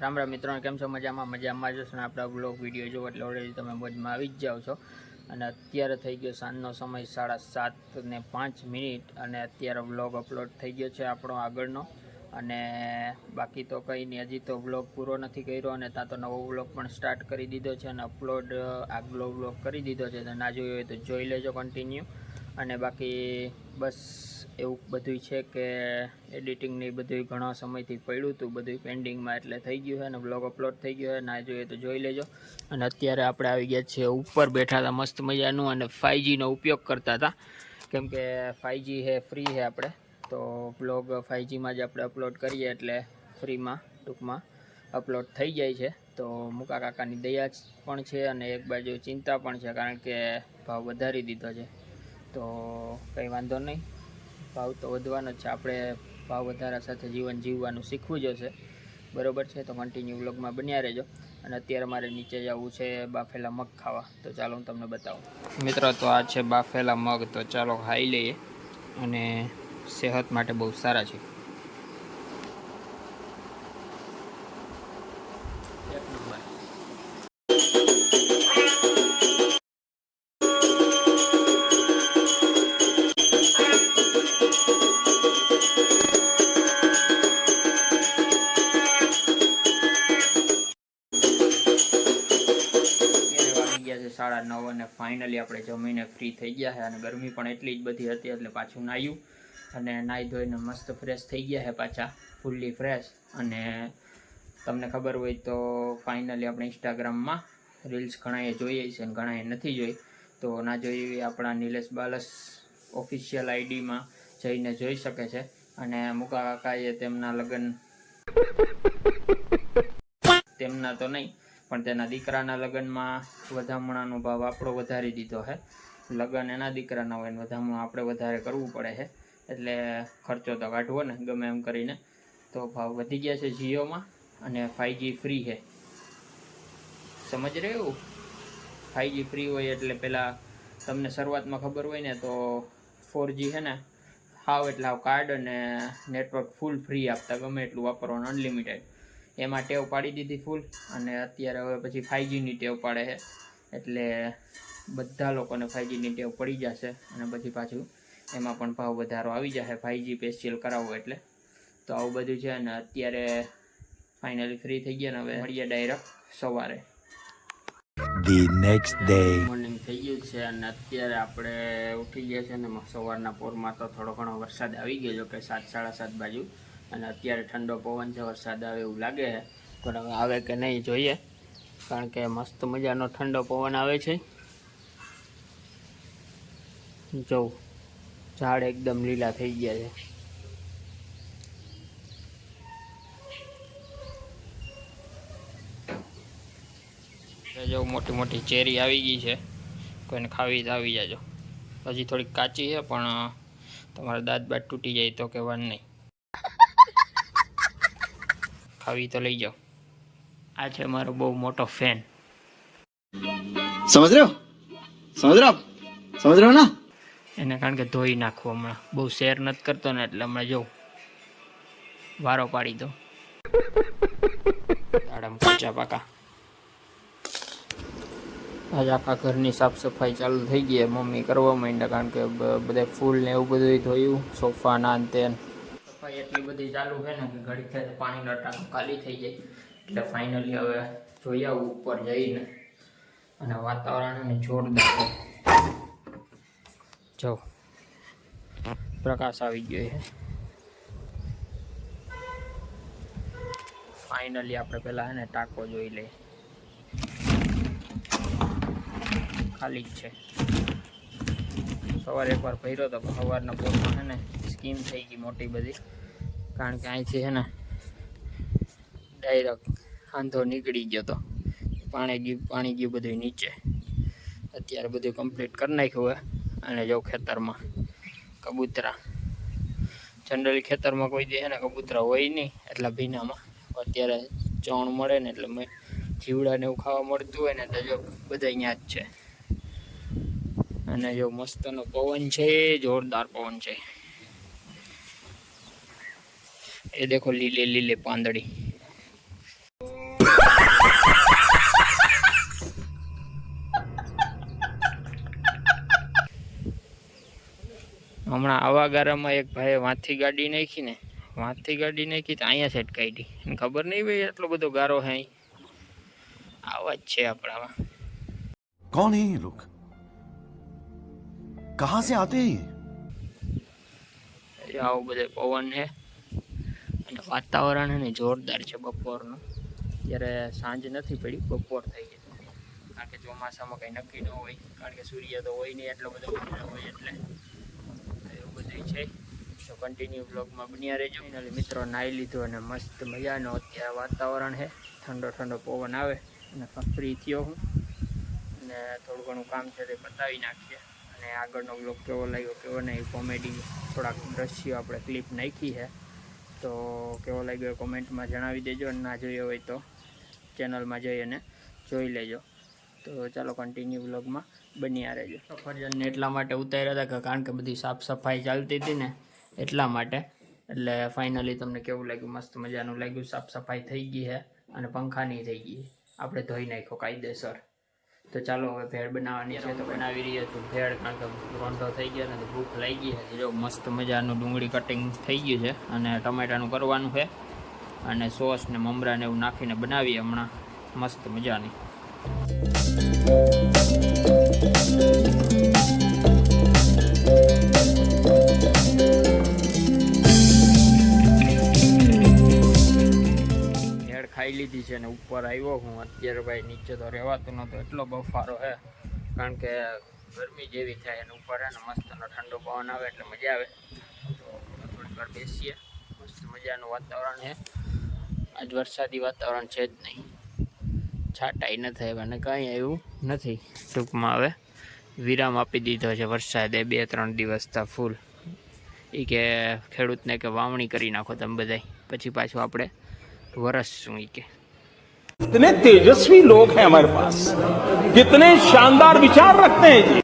રામ રામ મિત્રો, કેમ છો? મજામાં મજામાં જશો ને આપણા બ્લોગ વીડિયો જો એટલે ઓલરેડી તમે મોજમાં આવી જ જાઓ છો. અને અત્યારે થઈ ગયો સાંજનો સમય સાડા સાત ને પાંચ મિનિટ અને અત્યારે બ્લોગ અપલોડ થઈ ગયો છે આપણો આગળનો. અને બાકી તો કંઈ નહીં, હજી તો બ્લોગ પૂરો નથી કર્યો અને ત્યાં તો નવો બ્લોગ પણ સ્ટાર્ટ કરી દીધો છે અને અપલોડ આગલો બ્લોગ કરી દીધો છે. તો ના જોયો હોય તો જોઈ લેજો કન્ટિન્યુ અને બાકી બસ એવું બધું છે કે એડિટિંગ ને એ બધું ઘણા સમયથી પડ્યું હતું બધું પેન્ડિંગમાં એટલે થઈ ગયું છે અને બ્લોગ અપલોડ થઈ ગયો છે. ના જોઈએ તો જોઈ લેજો. અને અત્યારે આપણે આવી ગયા છીએ ઉપર બેઠા હતા મસ્ત મજાનું અને ફાઇવજીનો ઉપયોગ કરતા હતા. કેમ કે ફાઇવજી છે ફ્રી છે આપણે. તો બ્લોગ ફાઇવજીમાં જ આપણે અપલોડ કરીએ એટલે ફ્રીમાં ટૂંકમાં અપલોડ થઈ જાય છે. તો મુકા કાકાની દયા પણ છે અને એક બાજુ ચિંતા પણ છે કારણ કે ભાવ વધારી દીધો છે. તો કંઈ વાંધો નહીં. ભાવ તો વધવાનો જ છે. આપણે ભાવ વધારા સાથે જીવન જીવવાનું શીખવું જ હશે. બરોબર છે? તો કન્ટિન્યુ વ્લોગમાં બન્યા રહેજો. અને અત્યારે મારે નીચે જવું છે બાફેલા મગ ખાવા. તો ચાલો હું તમને બતાવું. મિત્રો, તો આ છે બાફેલા મગ. તો ચાલો ખાઈ લઈએ. અને સેહત માટે બહુ સારા છે. સાડા નવ અને ફાઇનલી આપણે જમીને ફ્રી થઈ ગયા છે અને ગરમી પણ એટલી જ બધી હતી એટલે પાછું નાહ્યું. અને નાહી ધોઈને મસ્ત ફ્રેશ થઈ ગયા છે પાછા ફૂલ્લી ફ્રેશ અને તમને ખબર હોય તો ફાઇનલી આપણે ઇન્સ્ટાગ્રામમાં રીલ્સ ઘણાએ જોઈએ છે અને ઘણાએ નથી જોઈ. તો ના જોઈ આપણા નિલેશ બાલસ ઓફિશિયલ આઈડીમાં જઈને જોઈ શકે છે. અને મુકા કાકાએ તેમના લગ્ન તેમના તો નહીં પણ તેના દીકરાના લગ્નમાં વધામણાનો ભાવ આપણો વધારી દીધો છે લગ્ન એના દીકરાના હોય ને વધામણું આપણે વધારે કરવું પડે છે એટલે ખર્ચો તો કાઢવો ને, ગમે એમ કરીને. તો ભાવ વધી ગયા છે જીઓમાં અને ફાઈવજી ફ્રી છે સમજ રહ્યું? ફાઈવજી ફ્રી હોય એટલે પહેલાં તમને શરૂઆતમાં ખબર હોય ને તો ફોરજી છે ને, હાવ એટલે હાવ કાર્ડ અને નેટવર્ક ફૂલ ફ્રી આપતા, ગમે એટલું વાપરવાનું અનલિમિટેડ એમાં ટેવ પાડી દીધી ફૂલ અને અત્યારે હવે પછી ફાઇવજીની ટેવ પાડે છે. એટલે બધા લોકોને ફાઇવજીની ટેવ પડી જશે અને પછી પાછું એમાં પણ ભાવ વધારો આવી જશે. ફાઇવજી પેશિયલ કરાવવો એટલે. તો આવું બધું છે અને અત્યારે ફાઇનલી ફ્રી થઈ ગયા ને હવે મળીએ ડાયરેક્ટ સવારે. મોર્નિંગ થઈ ગયું છે અને અત્યારે આપણે ઉઠી ગયા છે ને સવારના પોરમાં તો થોડો ઘણો વરસાદ આવી ગયો કે સાત સાડા સાત બાજુ. અને અત્યારે ઠંડો પવન છે, વરસાદ આવે એવું લાગે છે. પણ હવે આવે કે નહીં જોઈએ. કારણ કે મસ્ત મજાનો ઠંડો પવન આવે છે. જોઉં ઝાડ એકદમ લીલા થઈ ગયા છે. જો મોટી મોટી ચેરી આવી ગઈ છે. કોઈને ખાવી આવી જાજો. હજી થોડીક કાચી છે, પણ તમારે દાંત બાત તૂટી જાય તો કહેવાનું નહીં. ખાવી તો લઈ જાઓ. આ છે મારો બહુ મોટો ફેન સમજ રહ્યો? સમજ રહ્યો? સમજ રહ્યો ના? એને કારણ કે ધોઈ નાખું હમણાં. બહુ શેર નથી કરતો ને એટલે હમણાં જવું વારો પાડી દો. દાડમ કાચા પાકા. આજે આખા ઘરની સાફ સફાઈ ચાલુ થઈ ગઈ મમ્મી કરવા માંડ્યા કારણ કે બધા ફૂલ ને એવું બધું ધોયું. સોફા ના તેન. સફાઈ એટલી બધી ચાલુ છે ને કે ઘડી થાય પાણીનો ટાંકો ખાલી થઈ જાય. એટલે ફાઇનલી હવે જોઈ આવું ઉપર જઈને. અને વાતાવરણ એને જોરદાર જો, પ્રકાશ આવી ગયો છે. ફાઇનલી આપણે પહેલાં હે ને ટાંકો જોઈ લઈએ. ખાલી જ છે. સવારે એકવાર ભર્યો તો સવારના પોરમાં છે ને સ્કીમ થઈ ગઈ મોટી બધી. કારણ કે અહીંથી છે ને ડાયરેક્ટ આંધો નીકળી ગયો તો. પાણી ગયું પાણી ગયું બધું નીચે. અત્યારે બધું કમ્પ્લીટ કરી નાખ્યું હોય અને જો ખેતરમાં કબૂતરા. જનરલી ખેતરમાં કોઈ દે ને કબૂતરા હોય નહીં, એટલા ભીનામાં. અત્યારે ચણ મળે ને એટલે મેં જીવડાને એવું ખાવા મળતું હોય ને તો જો બધા અહીંયા જ છે. અને જો મસ્તનો પવન છે, જોરદાર પવન છે. એ દેખો લીલે લીલે પાંદડી હમણાં આવા ગારામાં એક ભાઈએ વાંથી ગાડી નાખી ને વાંથી ગાડી નાખી તો અહીંયા સેટ કાઢી એને ખબર નહીં ભાઈ એટલો બધો ગારો હે અહીં આવા જ છે આપણામાં कौन है ये लोग कहां से आते हैं ये એ આવો બધો પવન છે અને વાતાવરણ છે ને જોરદાર છે બપોરનું. ત્યારે સાંજ નથી પડી, બપોર થઈ ગઈ. કારણ કે ચોમાસામાં કંઈ નક્કી ન હોય, કારણ કે સૂર્ય તો હોય નહીં એટલો બધો હોય એટલે. એવું બધું છે. તો કન્ટિન્યુ બ્લોગમાં બન્યા રહેજો. એટલે મિત્રો નાહી લીધું અને મસ્ત મજાનો અત્યારે વાતાવરણ છે ઠંડો ઠંડો પવન આવે અને ફ્રી થયો હું. અને થોડું ઘણું કામ છે તે બતાવી નાખીએ. અને આગળનો બ્લોગ કેવો લાગ્યો, કેવો નહીં કોમેડી થોડાક દ્રશ્યો આપણે ક્લિપ નાખી છે તો કેવો લાગ્યો કોમેન્ટમાં જણાવી દેજો અને ના જોયો હોય તો ચેનલમાં જઈ અને જોઈ લેજો. તો ચાલો કન્ટિન્યુ બ્લોગમાં બન્યા રહેજો. સફરજનને એટલા માટે ઉતાર્યા હતા કે કારણ કે બધી સાફ સફાઈ ચાલતી હતી ને એટલા માટે. એટલે ફાઇનલી તમને કેવું લાગ્યું? મસ્ત મજાનું લાગ્યું? સાફ સફાઈ થઈ ગઈ છે અને પંખાની થઈ ગઈ આપણે ધોઈ નાખ્યો કાયદેસર. તો ચાલો હવે ભેળ બનાવવાની છે તો બનાવી રહ્યા છું ભેળ કારણ કે રોંઢો થઈ ગયો ને ભૂખ લાગી છે જો મસ્ત મજાનું ડુંગળી કટિંગ થઈ ગયું છે અને ટમેટાનું કરવાનું છે અને સોસ ને મમરાને એવું નાખીને બનાવીએ હમણાં. મસ્ત મજાની. ખાઈ લીધી છે ને ઉપર આવ્યો હું. અત્યારે ભાઈ નીચે તો રહેવાતો નહોતો, એટલો બફારો છે કારણ કે ગરમી જેવી થાય અને ઉપર હે ને મસ્તનો ઠંડો પવન આવે એટલે મજા આવે. તો થોડીક વાર બેસીએ. મસ્ત મજાનું વાતાવરણ છે આજ વરસાદી વાતાવરણ છે જ નહીં. છાંટાઈ નથી આવ્યા અને કાંઈ આવ્યું નથી ટૂંકમાં હવે. વિરામ આપી દીધો છે વરસાદે બે ત્રણ દિવસથી ફૂલ એ કે ખેડૂતને કે વાવણી કરી નાખો તમે બધાય. પછી પાછું આપણે વરસશું ઈ કે कितने तेजस्वी लोग हैं हमारे पास कितने शानदार विचार रखते हैं जी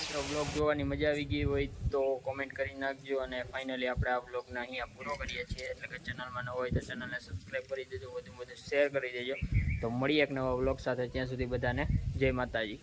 મિત્રો બ્લોગ જોવાની મજા આવી ગઈ હોય તો કોમેન્ટ કરી નાખજો અને ફાઇનલી આપણે આ બ્લોગને અહીંયા પૂરો કરીએ છીએ એટલે કે ચેનલમાં ન હોય તો ચેનલને સબસ્ક્રાઈબ કરી દેજો વધુ વધુ શેર કરી દેજો તો મળીએ એક નવા બ્લોગ સાથે ત્યાં સુધી બધાને જય માતાજી